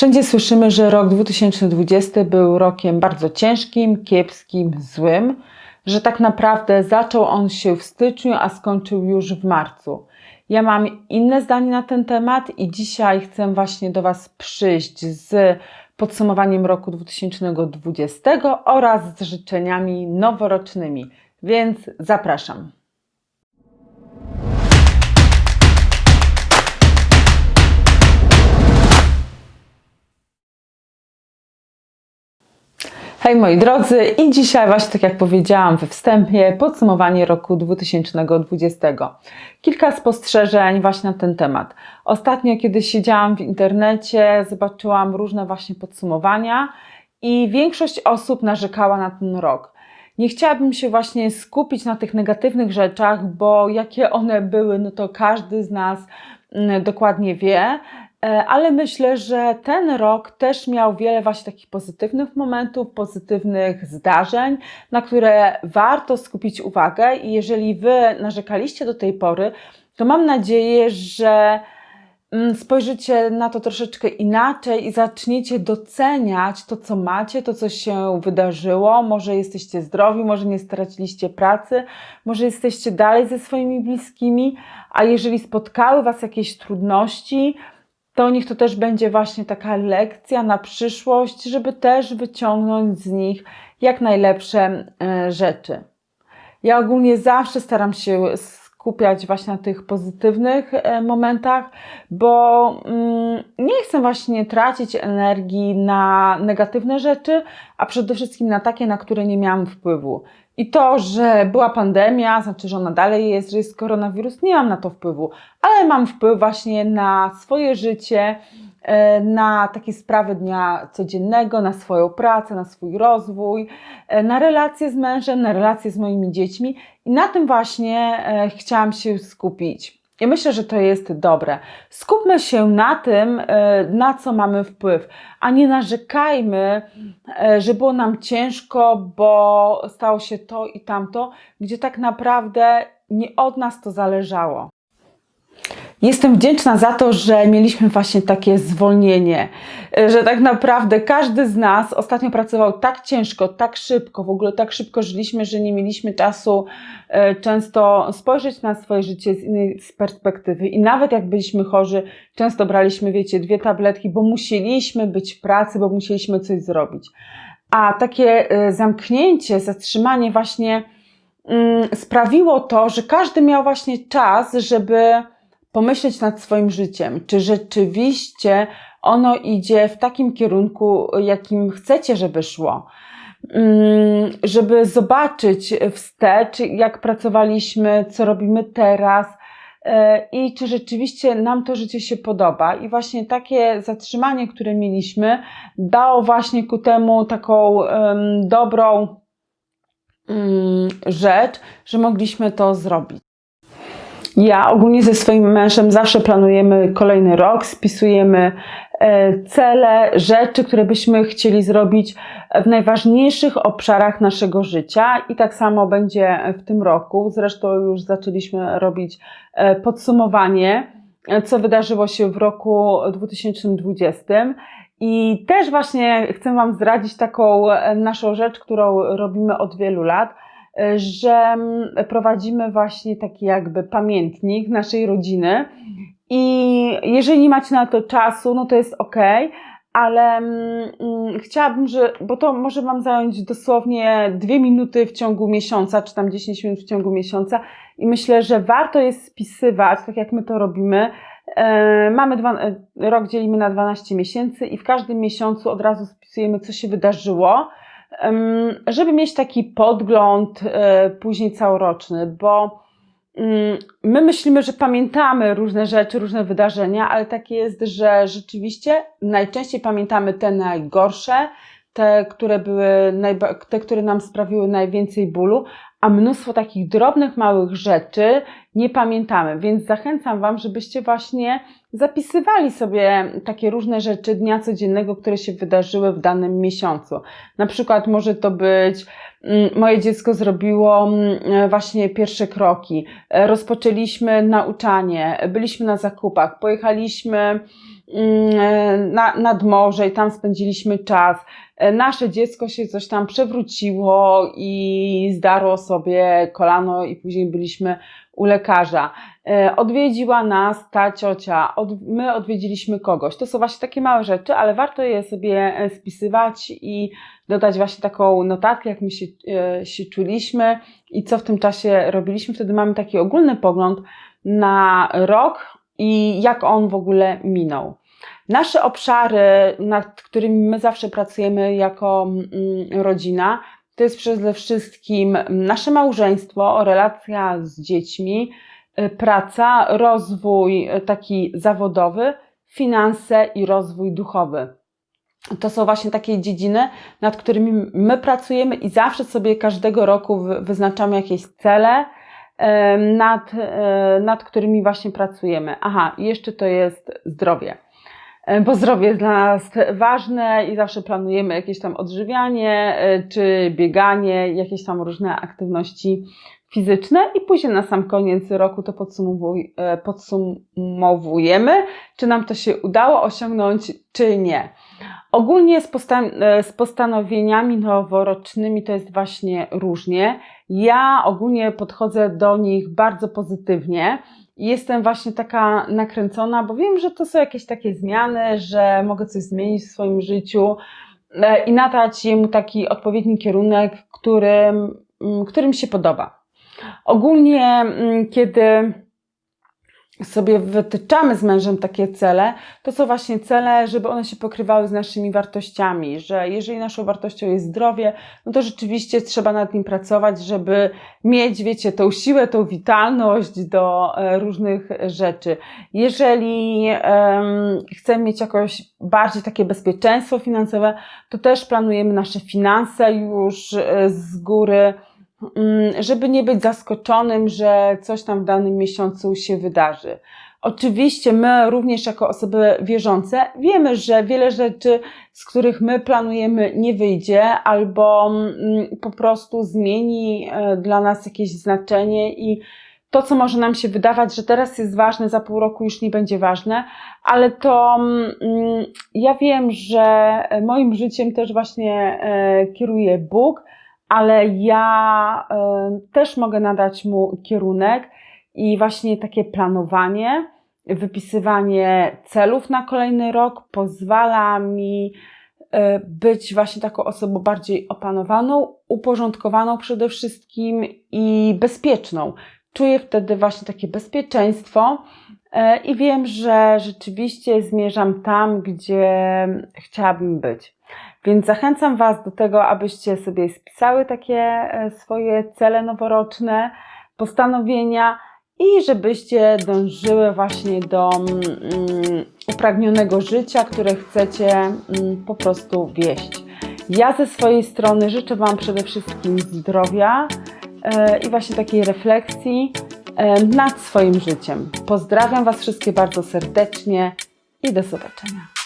Wszędzie słyszymy, że rok 2020 był rokiem bardzo ciężkim, kiepskim, złym, że tak naprawdę zaczął on się w styczniu, a skończył już w marcu. Ja mam inne zdanie na ten temat i dzisiaj chcę właśnie do Was przyjść z podsumowaniem roku 2020 oraz z życzeniami noworocznymi. Więc zapraszam. Hej moi drodzy i dzisiaj właśnie tak jak powiedziałam we wstępie podsumowanie roku 2020. Kilka spostrzeżeń właśnie na ten temat. Ostatnio kiedy siedziałam w internecie zobaczyłam różne właśnie podsumowania i większość osób narzekała na ten rok. Nie chciałabym się właśnie skupić na tych negatywnych rzeczach, bo jakie one były, no to każdy z nas mm, dokładnie wie. E, ale myślę, że ten rok też miał wiele właśnie takich pozytywnych momentów, pozytywnych zdarzeń, na które warto skupić uwagę. I jeżeli Wy narzekaliście do tej pory, to mam nadzieję, że mm, spojrzycie na to troszeczkę inaczej i zaczniecie doceniać to, co macie, to, co się wydarzyło. Może jesteście zdrowi, może nie straciliście pracy, może jesteście dalej ze swoimi bliskimi, a jeżeli spotkały Was jakieś trudności, to niech to też będzie właśnie taka lekcja na przyszłość, żeby też wyciągnąć z nich jak najlepsze e, rzeczy. Ja ogólnie zawsze staram się skupiać właśnie na tych pozytywnych e, momentach, bo mm, nie chcę właśnie tracić energii na negatywne rzeczy, a przede wszystkim na takie, na które nie miałam wpływu. I to, że była pandemia, znaczy, że ona dalej jest, że jest koronawirus, nie mam na to wpływu, ale mam wpływ właśnie na swoje życie, e, na takie sprawy dnia codziennego, na swoją pracę, na swój rozwój, e, na relacje z mężem, na relacje z moimi dziećmi i na tym właśnie e, chciałam się skupić. I myślę, że to jest dobre. Skupmy się na tym, e, na co mamy wpływ, a nie narzekajmy, e, że było nam ciężko, bo stało się to i tamto, gdzie tak naprawdę nie od nas to zależało. Jestem wdzięczna za to, że mieliśmy właśnie takie zwolnienie, że tak naprawdę każdy z nas ostatnio pracował tak ciężko, tak szybko, w ogóle tak szybko żyliśmy, że nie mieliśmy czasu e, często spojrzeć na swoje życie z innej perspektywy. I nawet jak byliśmy chorzy, często braliśmy, wiecie, dwie tabletki, bo musieliśmy być w pracy, bo musieliśmy coś zrobić. A takie e, zamknięcie, zatrzymanie właśnie mm, sprawiło to, że każdy miał właśnie czas, żeby pomyśleć nad swoim życiem, czy rzeczywiście ono idzie w takim kierunku, jakim chcecie, żeby szło. Mm, żeby zobaczyć wstecz, jak pracowaliśmy, co robimy teraz e, i czy rzeczywiście nam to życie się podoba. I właśnie takie zatrzymanie, które mieliśmy, dało właśnie ku temu taką dobrą um, rzecz, że mogliśmy to zrobić. Ja ogólnie ze swoim mężem zawsze planujemy kolejny rok, spisujemy e, cele, rzeczy, które byśmy chcieli zrobić w najważniejszych obszarach naszego życia i tak samo będzie w tym roku. Zresztą już zaczęliśmy robić e, podsumowanie, e, co wydarzyło się w roku 2020. I też właśnie chcę Wam zdradzić taką naszą rzecz, którą robimy od wielu lat – że mm, prowadzimy właśnie taki jakby pamiętnik naszej rodziny i jeżeli nie macie na to czasu, no to jest ok, ale mm, mm, chciałabym, że, bo to może Wam zająć dosłownie dwie minuty w ciągu miesiąca, czy tam 10 minut w ciągu miesiąca i myślę, że warto jest spisywać, tak jak my to robimy. E, mamy dwa, e, rok dzielimy na 12 miesięcy i w każdym miesiącu od razu spisujemy, co się wydarzyło żeby mieć taki podgląd e, później całoroczny, bo mm, my myślimy, że pamiętamy różne rzeczy, różne wydarzenia, ale tak jest, że rzeczywiście najczęściej pamiętamy te najgorsze, te, które były, te, które nam sprawiły najwięcej bólu, a mnóstwo takich drobnych, małych rzeczy nie pamiętamy. Więc zachęcam Wam, żebyście właśnie zapisywali sobie takie różne rzeczy dnia codziennego, które się wydarzyły w danym miesiącu. Na przykład może to być mm, moje dziecko zrobiło mm, właśnie pierwsze kroki, rozpoczęliśmy nauczanie, byliśmy na zakupach, pojechaliśmy na, nad morze i tam spędziliśmy czas. E, Nasze dziecko się coś tam przewróciło i zdarło sobie kolano i później byliśmy u lekarza. E, Odwiedziła nas ta ciocia, od, my odwiedziliśmy kogoś. To są właśnie takie małe rzeczy, ale warto je sobie e, spisywać i dodać właśnie taką notatkę, jak my się, e, się czuliśmy i co w tym czasie robiliśmy. Wtedy mamy taki ogólny pogląd na rok i jak on w ogóle minął. Nasze obszary, nad którymi my zawsze pracujemy jako mm, rodzina, to jest przede wszystkim nasze małżeństwo, relacja z dziećmi, y, praca, rozwój y, taki zawodowy, finanse i rozwój duchowy. To są właśnie takie dziedziny, nad którymi my pracujemy i zawsze sobie każdego roku wy- wyznaczamy jakieś cele, nad, e, nad którymi właśnie pracujemy. Aha, jeszcze to jest zdrowie. E, Bo zdrowie jest dla nas ważne i zawsze planujemy jakieś tam odżywianie, e, czy bieganie, jakieś tam różne aktywności fizyczne i później na sam koniec roku to podsumowuj, e, podsumowujemy, czy nam to się udało osiągnąć, czy nie. Ogólnie z, postan- e, z postanowieniami noworocznymi to jest właśnie różnie. Ja ogólnie podchodzę do nich bardzo pozytywnie jestem właśnie taka nakręcona, bo wiem, że to są jakieś takie zmiany, że mogę coś zmienić w swoim życiu e, i nadać jemu taki odpowiedni kierunek, którym, którym się podoba. Ogólnie, mm, kiedy sobie wytyczamy z mężem takie cele, to są właśnie cele, żeby one się pokrywały z naszymi wartościami, że jeżeli naszą wartością jest zdrowie, no to rzeczywiście trzeba nad nim pracować, żeby mieć, wiecie, tą siłę, tą witalność do e, różnych rzeczy. Jeżeli em, chcemy mieć jakoś bardziej takie bezpieczeństwo finansowe, to też planujemy nasze finanse już e, z góry, żeby nie być zaskoczonym, że coś tam w danym miesiącu się wydarzy. Oczywiście my również jako osoby wierzące wiemy, że wiele rzeczy, z których my planujemy, nie wyjdzie albo mm, po prostu zmieni e, dla nas jakieś znaczenie i to, co może nam się wydawać, że teraz jest ważne, za pół roku już nie będzie ważne, ale to mm, ja wiem, że moim życiem też właśnie e, kieruje Bóg, ale ja e, też mogę nadać mu kierunek i właśnie takie planowanie, wypisywanie celów na kolejny rok pozwala mi e, być właśnie taką osobą bardziej opanowaną, uporządkowaną przede wszystkim i bezpieczną. Czuję wtedy właśnie takie bezpieczeństwo i wiem, że rzeczywiście zmierzam tam, gdzie chciałabym być. Więc zachęcam Was do tego, abyście sobie spisały takie e, swoje cele noworoczne, postanowienia i żebyście dążyły właśnie do mm, upragnionego życia, które chcecie mm, po prostu wieść. Ja ze swojej strony życzę Wam przede wszystkim zdrowia e, i właśnie takiej refleksji e, nad swoim życiem. Pozdrawiam Was wszystkie bardzo serdecznie i do zobaczenia.